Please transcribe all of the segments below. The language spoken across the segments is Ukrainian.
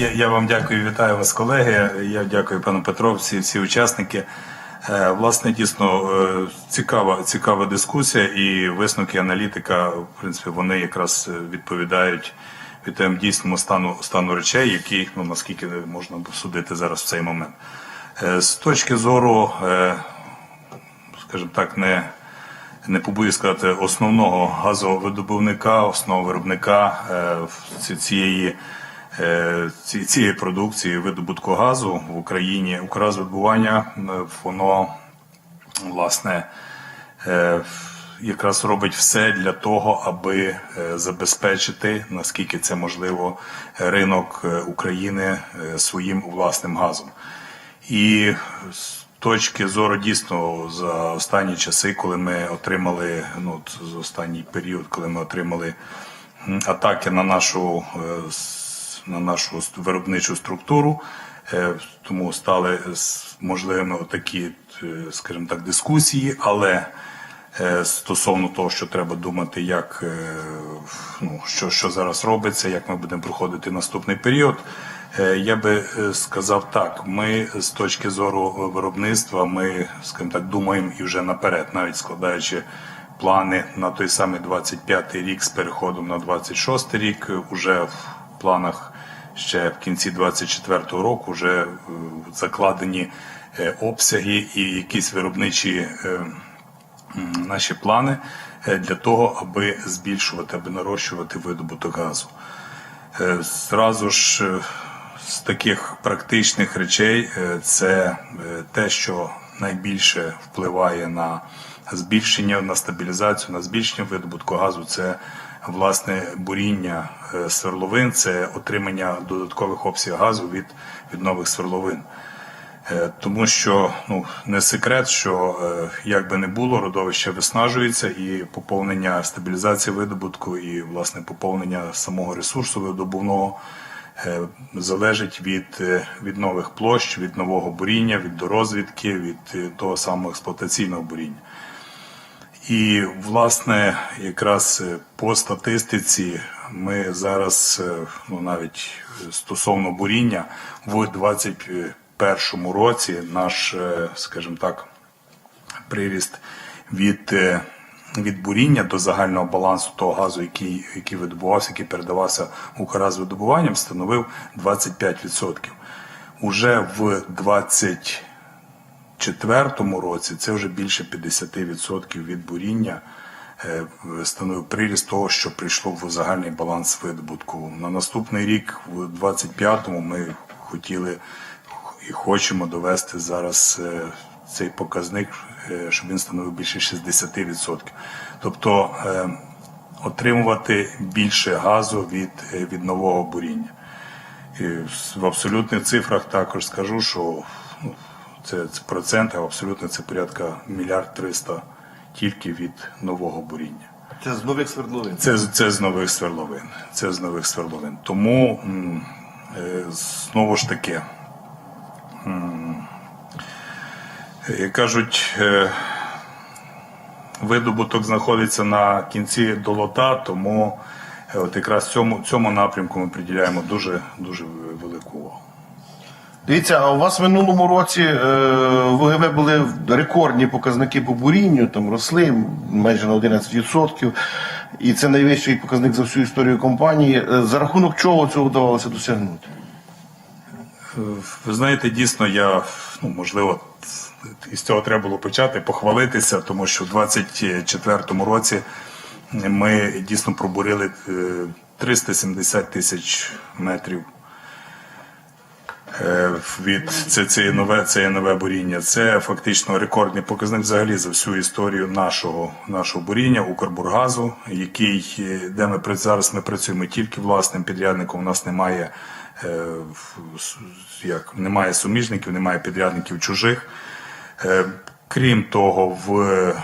Я, я вам дякую, вітаю вас, колеги. Я дякую пану Петро, всі, учасники. Е, Власне, дійсно е, цікава, цікава дискусія, і висновки аналітика, в принципі, вони якраз е, відповідають від тем дійсному стану стану речей, які ну наскільки можна судити зараз в цей момент. З точки зору, скажімо так, не не побоюсь сказати, основного газовидобувника, основного виробника цієї, ці- цієї продукції видобутку газу в Україні. Укргазвидобування, е, воно власне е, якраз робить все для того, аби е, забезпечити, наскільки це можливо, ринок е, України е, своїм власним газом. І з точки зору дійсно за останні часи, коли ми отримали, ну за останній період, коли ми отримали атаки на нашу, е, на нашу виробничу структуру, е, тому стали можливими такі, скажімо так, дискусії, але е, стосовно того, що треба думати, як е, ну, що, що зараз робиться, як ми будемо проходити наступний період. Е, Я би е, сказав так: ми з точки зору виробництва, ми, скажімо так, думаємо і вже наперед, навіть складаючи плани на той самий 25-й рік з переходом на 26-й рік, е, уже в планах ще в кінці 24-го року вже е, закладені е, обсяги і якісь виробничі. е, наші плани для того, аби збільшувати, аби нарощувати видобуток газу. Зразу ж з таких практичних речей це те, що найбільше впливає на збільшення, на стабілізацію, на збільшення видобутку газу. Це власне буріння е, свердловин, це отримання додаткових обсягів газу від, від нових свердловин. Е, Тому що ну не секрет, що е, як би не було, родовище виснажується, і поповнення стабілізації видобутку, і власне поповнення самого ресурсу видобувного залежить від, від нових площ, від нового буріння, від дорозвідки, від того самого експлуатаційного буріння. І власне, якраз е, по статистиці ми зараз, е, ну навіть стосовно буріння, в 2021 році наш, е, скажімо так, приріст від, е, від буріння до загального балансу того газу, який, який видобувався, який передавався Укргазвидобуванням, становив 25%. Уже в 20 2024 році це вже більше 50% від буріння е, становив приріст того, що прийшло в загальний баланс видобутку. На наступний рік, в 25-му, ми хотіли і хочемо довести зараз е, цей показник, е, щоб він становив більше 60%. Тобто отримувати більше газу від, від нового буріння. І в абсолютних цифрах також скажу, що ну, це, це процент, а абсолютно це порядка мільярд триста тільки від нового буріння. Це з нових свердловин. Це, це з нових свердловин. Це з нових свердловин. Тому е, знову ж таки, як кажуть, е, видобуток знаходиться на кінці долота, тому е, от якраз цьому, цьому напрямку ми приділяємо дуже, дуже велику увагу. Дивіться, а у вас в минулому році е, в були рекордні показники по бурінню, там росли майже на 11%. І це найвищий показник за всю історію компанії. Е, За рахунок чого цього вдавалося досягнути? Ви знаєте, дійсно, я ну можливо із цього треба було почати похвалитися, тому що в 24-му році ми дійсно пробурили е, 370 тисяч метрів. Е, Від це, це нове, це нове буріння. Це фактично рекордний показник взагалі за всю історію нашого нашого буріння Укрбургазу, який е, де ми зараз ми працюємо тільки власним підрядником. У нас немає е, як немає суміжників, немає підрядників чужих. Крім того, в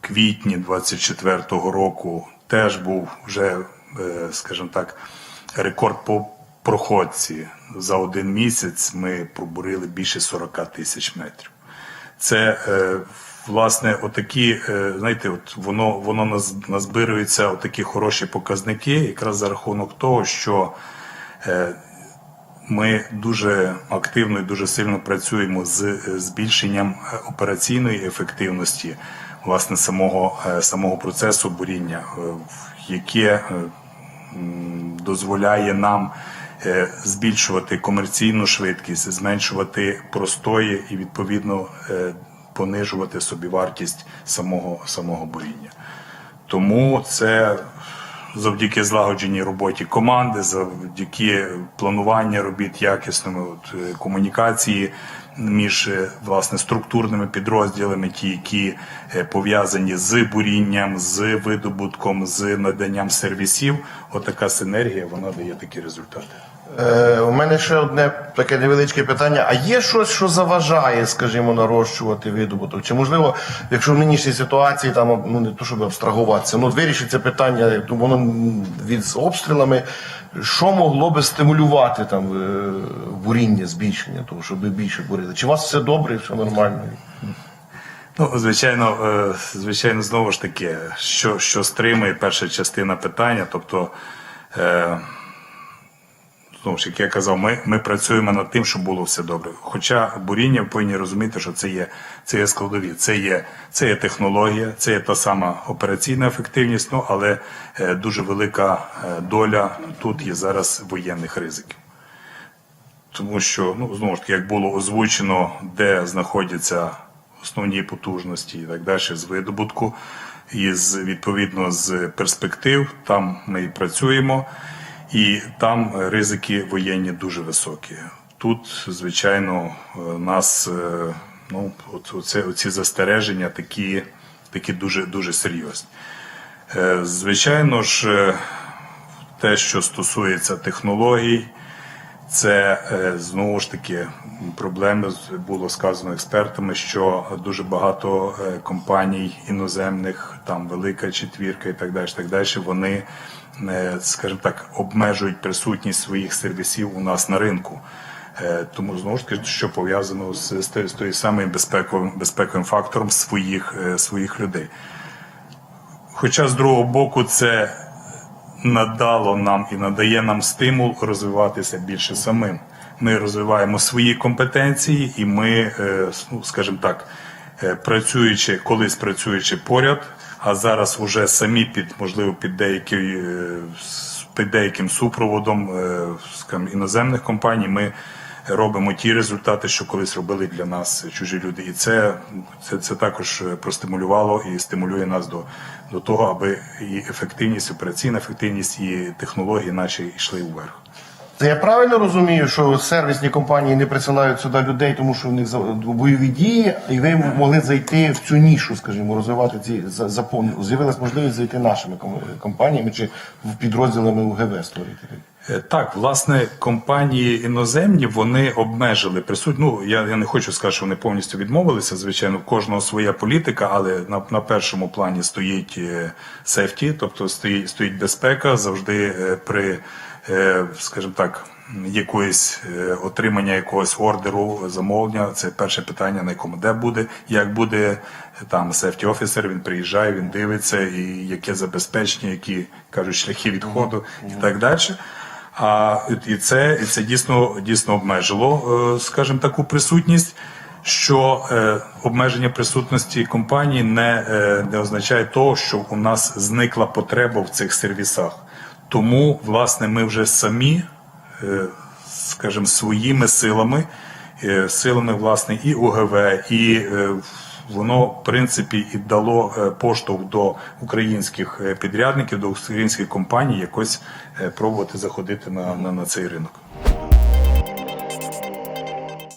квітні 24-го року теж був вже, скажімо так, рекорд по проходці. За один місяць ми пробурили більше 40 тисяч метрів. Це е, власне отакі, е, знаєте, от воно воно наз- назбирується отакі хороші показники, якраз за рахунок того, що е, Ми дуже активно і дуже сильно працюємо з збільшенням операційної ефективності власне самого, самого процесу буріння, яке дозволяє нам збільшувати комерційну швидкість, зменшувати простої і відповідно е, понижувати собівартість самого, самого буріння. Тому це завдяки злагодженій роботі команди, завдяки плануванню робіт якісними от, е, комунікації між е, власне структурними підрозділами, ті, які е, пов'язані з бурінням, з видобутком, з наданням сервісів. Отака синергія вона дає такі результати. Е, у мене ще одне таке невеличке питання. А є щось, що заважає, скажімо, нарощувати видобуток? Чи можливо, якщо в нинішній ситуації там ну не то, щоб абстрагуватися, ну от вирішиться питання, воно від з обстрілами, що могло би стимулювати там е, буріння, збільшення того, щоб більше бурили? Чи у вас все добре, все нормально? Ну, звичайно, е, звичайно, знову ж таки, що, що стримує перша частина питання, тобто. Знову ж як я казав, ми, ми працюємо над тим, щоб було все добре. Хоча буріння повинні розуміти, що це є, це є складові, це є, це є технологія, це є та сама операційна ефективність, ну але е, дуже велика е, доля тут є зараз воєнних ризиків. Тому що, ну, знову ж таки, як було озвучено, де знаходяться основні потужності і так далі з видобутку, і з, відповідно з перспектив, там ми і працюємо, і там ризики воєнні дуже високі. Тут, звичайно, е, нас е, ну, от, оце, оці застереження такі, такі дуже, дуже серйозні. Е, Звичайно ж, те, що стосується технологій, це е, знову ж таки проблеми було сказано експертами, що дуже багато е, компаній іноземних, там велика четвірка і так далі, так далі, вони, е, скажімо так, обмежують присутність своїх сервісів у нас на ринку. Тому знову ж таки, що пов'язано з, з, тою- самим безпековим, безпековим фактором своїх, своїх людей. Хоча з другого боку, це надало нам і надає нам стимул розвиватися більше самим. Ми розвиваємо свої компетенції, і ми, е, ну скажімо так, е, працюючи колись працюючи поряд, а зараз уже самі під можливо під деякий, е, під деяким супроводом скажімо, іноземних компаній, ми робимо ті результати, що колись робили для нас чужі люди. І це, це, це також е, простимулювало і стимулює нас до, до того, аби і ефективність, операційна ефективність і технології наші йшли вверх. Це я правильно розумію, що сервісні компанії не присилають сюди людей, тому що в них бойові дії, і ви могли зайти в цю нішу, скажімо, розвивати ці за- запон- З'явилась можливість зайти нашими компаніями чи підрозділами УГВ створити. Е, Так, власне, компанії іноземні вони обмежили присутність. Ну я, я не хочу сказати, що вони повністю відмовилися. Звичайно, кожного своя політика, але на, на першому плані стоїть safety, тобто стоїть, стоїть безпека завжди е, при, скажімо так, якоїсь е, отримання якогось ордеру, замовлення. Це перше питання, на якому де буде, як буде е, там safety officer, він приїжджає, він дивиться, і яке забезпечення, які кажуть шляхи відходу і так далі. А і це, і це дійсно дійсно обмежило, е, скажімо, таку присутність. Що е, обмеження присутності компанії не, е, не означає того, що у нас зникла потреба в цих сервісах. Тому, власне, ми вже самі, е, скажімо, своїми силами, е, силами власне і УГВ, і е, воно в принципі і дало поштовх до українських підрядників, до українських компаній якось пробувати заходити на, на, на цей ринок.